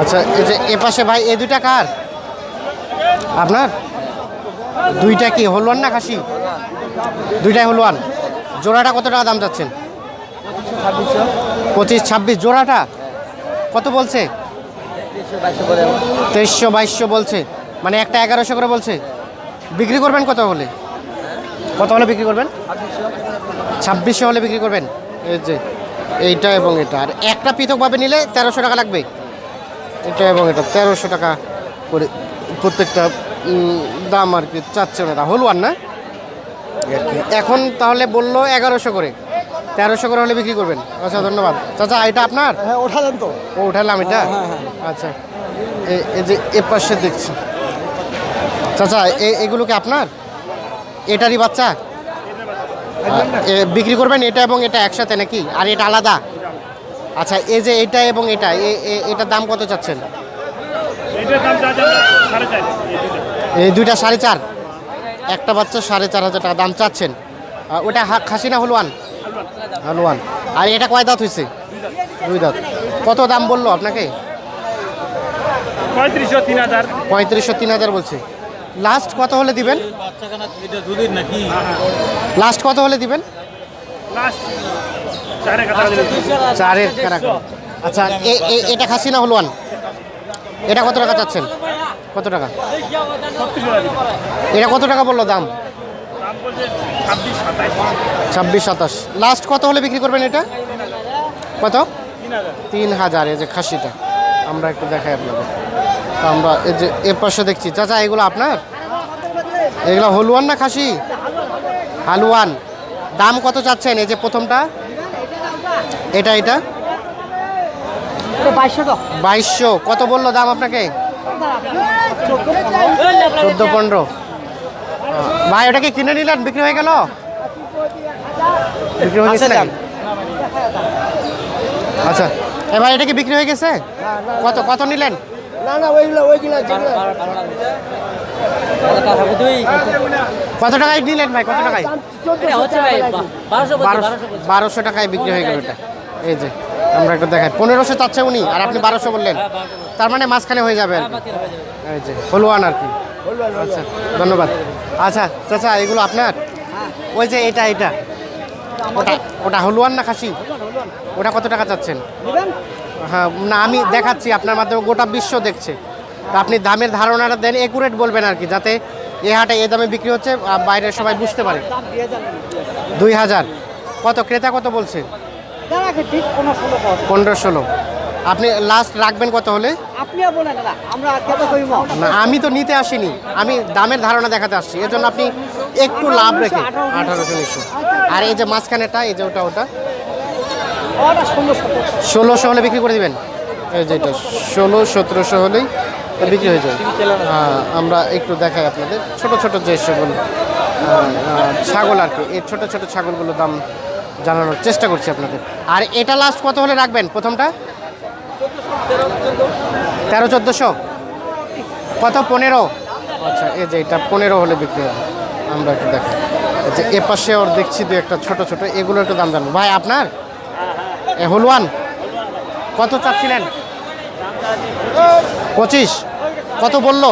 আচ্ছা এই যে এ পাশে ভাই এই দুইটা কার? আপনার? দুইটা কি হলুয়ান না খাসি? দুইটাই হলুয়ান জোড়াটা কত টাকা দাম চাচ্ছেন? পঁচিশ, ছাব্বিশ, জোড়াটা? কত বলছে? তেইশশো বাইশশো বলছে। মানে একটা এগারোশো করে বলছে। বিক্রি করবেন কত হলে? কত হলে বিক্রি করবেন? ছাব্বিশশো হলে বিক্রি করবেন। এই যে, এইটা এবং এটা। আর একটা পৃথকভাবে নিলে তেরোশো টাকা লাগবে। এটা এবং এটা তেরোশো টাকা করে প্রত্যেকটা দাম আর কি চাচ্ছে ওনারা। হলুয়ান না? আর কি। এখন তাহলে বলল এগারোশো করে। তেরোশো করে হলে বিক্রি করবেন। আচ্ছা ধন্যবাদ। চাচা এটা আপনার? হ্যাঁ ওঠালেন তো। ও উঠালাম এটা? আচ্ছা। এ- এই যে এ পাশে দেখছি। চাচা এ- এগুলো কি আপনার? এটারই বাচ্চা? বিক্রি করবেন এটা এবং এটা একসাথে নাকি? আর এটা আলাদা? আচ্ছা এই যে এটা এবং এটা এ- এ- এটার দাম কত চাচ্ছেন? এই দুইটা সাড়ে চার? একটা বাচ্চা সাড়ে চার হাজার টাকা দাম চাচ্ছেন। ওটা হা- খাসি না হলুয়ান? হলুয়ান। আর এটা কয় দাঁত হয়েছে দুই দাঁত। কত দাম বলল আপনাকে? পঁয়ত্রিশশো তিন হাজার। পঁয়ত্রিশশো তিন হাজার বলছে। লাস্ট কত হলে দিবেন? লাস্ট কত হলে দিবেন? লাস্ট চারের কারাকরি আচ্ছা এটা খাসি না হলুয়ান? এটা কত টাকা চাচ্ছেন? কত টাকা? এটা কত টাকা বলল দাম? ছাব্বিশ সাতাশ। লাস্ট কত হলে বিক্রি করবেন এটা? কত? তিন হাজার। এই যে খাসিটা। আমরা একটু দেখাই আপনাদের। তো আমরা এই যে এর পাশে দেখছি। চাচা এগুলো আপনার? এগুলো হলুয়ান না খাসি? হালুয়ান। দাম কত চাচ্ছেন? এই যে প্রথমটা। এটা এটা? বাইশশো কত বলল দাম আপনাকে? চোদ্দ পনেরো। ভাই ওটা কি কিনে নিলেন বিক্রি হয়ে গেল? বিক্রি হয়ে গেছে আচ্ছা। এ ভাই এটা কি বিক্রি হয়ে গেছে? কত কত নিলেন? না না ওইগুলো ওইগুলো কত টাকায়? নিলেন ভাই কত টাকায় বারোশো বারোশো টাকায় বিক্রি হয়ে গেল এটা। এই যে, আমরা একটু দেখাই। পনেরোশো চাচ্ছে উনি, আর আপনি বারোশো বললেন। তার মানে মাঝখানে হয়ে যাবে। এই যে, হলুয়ান আর কি। আচ্ছা ধন্যবাদ। আচ্ছা চাচা, এগুলো আপনার? ওই যে এটা এটা। ওটা ওটা হলুয়ান না খাসি? ওটা কত টাকা চাচ্ছেন? হ্যাঁ না, আমি দেখাচ্ছি, আপনার মাধ্যমে গোটা বিশ্ব দেখছে। তা আপনি দামের ধারণাটা দেন একুরেট বলবেন আর কি, যাতে এ হাটে এ দামে বিক্রি হচ্ছে বাইরের সবাই বুঝতে পারে। দুই হাজার। কত, ক্রেতা কত বলছে? পনেরো ষোলো আপনি লাস্ট রাখবেন কত হলে? না আমি তো নিতে আসিনি। আমি দামের ধারণা দেখাতে আসছি। এর জন্য আপনি একটু লাভ রেখে আঠারোশো উনিশশো। আর এই যে মাঝখানেটা এই যে ওটা ওটা। ষোলোশো হলে বিক্রি করে দিবেন? এই যে এটা ষোলো সতেরোশো হলেই বিক্রি হয়ে যাবে হ্যাঁ আমরা একটু দেখাই আপনাদের। ছোট ছোট যে আহ, ছাগল আর কি এই ছোট ছোট ছাগলগুলোর দাম জানানোর চেষ্টা করছি আপনাদের। আর এটা লাস্ট কত হলে রাখবেন প্রথমটা? তেরো চোদ্দোশো। কত? পনেরো? আচ্ছা এই যে এটা পনেরো হলে বিক্রি হবে। আমরা একটু এই যে এ পাশে ওর দেখছি দু একটা ছোট ছোট, এগুলো একটু দাম জানব। ভাই, আপনার? এ হলুয়ান কত চাচ্ছিলেন? পঁচিশ। কত বলল?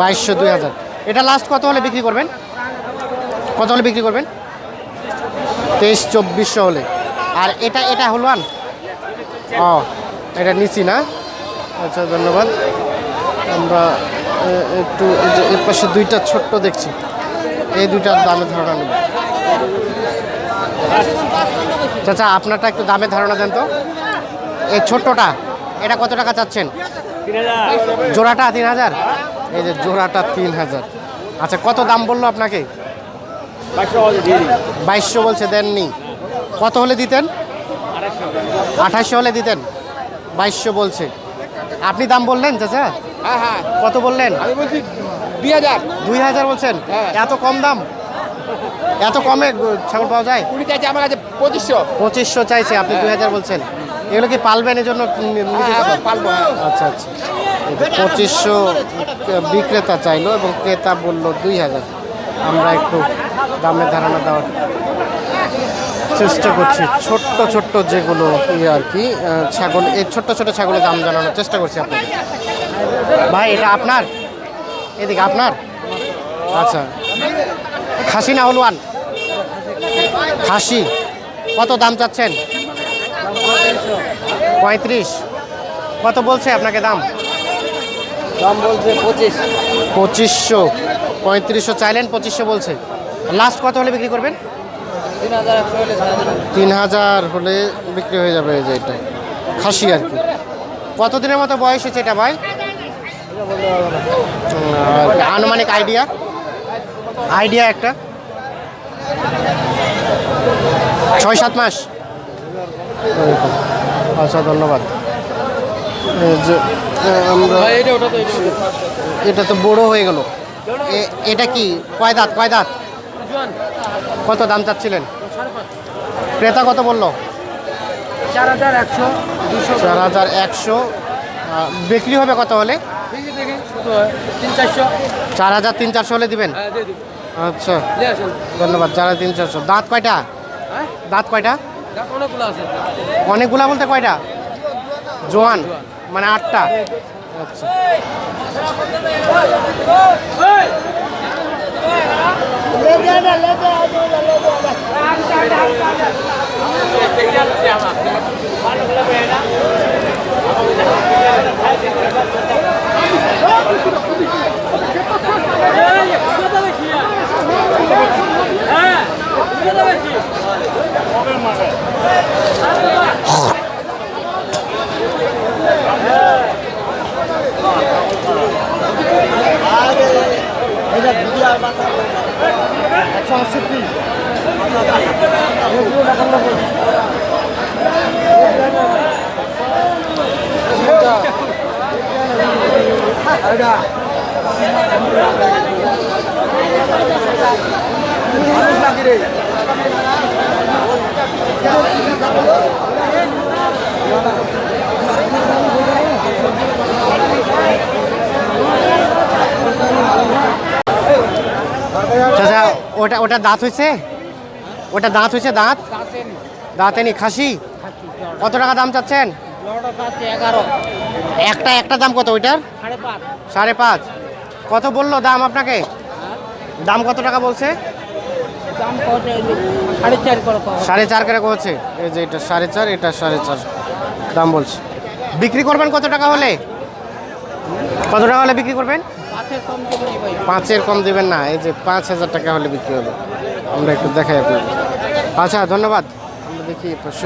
বাইশশো, দুই হাজার। এটা লাস্ট কত হলে বিক্রি করবেন? কত হলে বিক্রি করবেন? তেইশ চব্বিশশো হলে। আর এটা এটা হলুয়ান? ও এটা নিচি না? আচ্ছা ধন্যবাদ। আমরা একটু এর পাশে দুইটা ছোট্ট দেখছি। এই দুইটার দামের ধারণা নেব। চাচা আপনারটা একটু দামের ধারণা দেন তো। এই ছোট্টটা এটা কত টাকা চাচ্ছেন? জোড়াটা তিন হাজার? এই যে জোড়াটা তিন হাজার। আচ্ছা কত দাম বলল আপনাকে? বাইশশো বলছে দেননি। কত হলে দিতেন? আঠাশশো হলে দিতেন। বাইশশো বলছে। আপনি দাম বললেন চাচা? হ্যাঁ হ্যাঁ। কত বললেন? আমি বলছি দুই হাজার। দুই হাজার বলছেন? হ্যাঁ। এত কম দাম? এত কমে ছাগল পাওয়া যায়? চাইছে আমার কাছে পঁচিশশো। পঁচিশশো চাইছে আপনি দুই হাজার বলছেন। এগুলো কি পালবেন এই জন্য আচ্ছা আচ্ছা। পঁচিশশো বিক্রেতা চাইলো এবং ক্রেতা বলল দুই হাজার। আমরা একটু দামের ধারণা দেওয়ার চেষ্টা করছি। ছোট্ট ছোট্ট যেগুলো ইয়ে আর কি ছাগল এই ছোট্ট ছোট ছাগলের দাম জানানোর চেষ্টা করছি আপনাকে ভাই এটা আপনার? এদিকে আপনার? আচ্ছা। খাসি না হলুয়ান? খাসি। কত দাম চাচ্ছেন? পঁয়ত্রিশ। কত বলছে আপনাকে দাম? দাম বলছে পঁচিশ। পঁচিশশো। পঁয়ত্রিশশো চাইলেন পঁচিশশো বলছে। লাস্ট কত হলে বিক্রি করবেন? তিন হাজার হলে বিক্রি হয়ে যাবে এই যে এটা। খাসি আর কি। কতদিনের মতো বয়স হয়েছে এটা ভাই? আনুমানিক আইডিয়া আইডিয়া একটা। ছয় সাত মাস। আচ্ছা ধন্যবাদ। যে এটা তো বড় হয়ে গেল। এটা কি? কয় দাঁত? কয় দাঁত? কত দাম চাচ্ছিলেন? ক্রেতা কত বলল? চার হাজার একশো চার হাজার একশো। বিক্রি হবে কত হলে? চার হাজার তিন চারশো হলে দিবেন? হ্যাঁ আচ্ছা। ধন্যবাদ চার হাজার তিন চারশো। দাঁত কয়টা? হ্যাঁ? দাঁত কয়টা? অনেকগুলা বলতে কয়টা? জোয়ান। মানে আটটা। আচ্ছা। Thank you. চাচা ওটা ওটা দাঁত হয়েছে? ওটা দাঁত হয়েছে দাঁত? দাঁতেনি, খাসি? কত টাকা দাম চাচ্ছেন? একটা একটা দাম কত ওইটার? সাড়ে পাঁচ। কত বলল দাম আপনাকে? দাম কত টাকা বলছে? সাড়ে চার করে কমেছে এই যে এটা সাড়ে চার, এটা সাড়ে চার দাম বলছে। বিক্রি করবেন কত টাকা হলে? কত টাকা হলে বিক্রি করবেন? পাঁচের কম দেবেন না, এই যে পাঁচ হাজার টাকা হলে বিক্রি হবে। আমরা একটু দেখাই আপনাকে আচ্ছা ধন্যবাদ। আমরা দেখি প্রশ্ন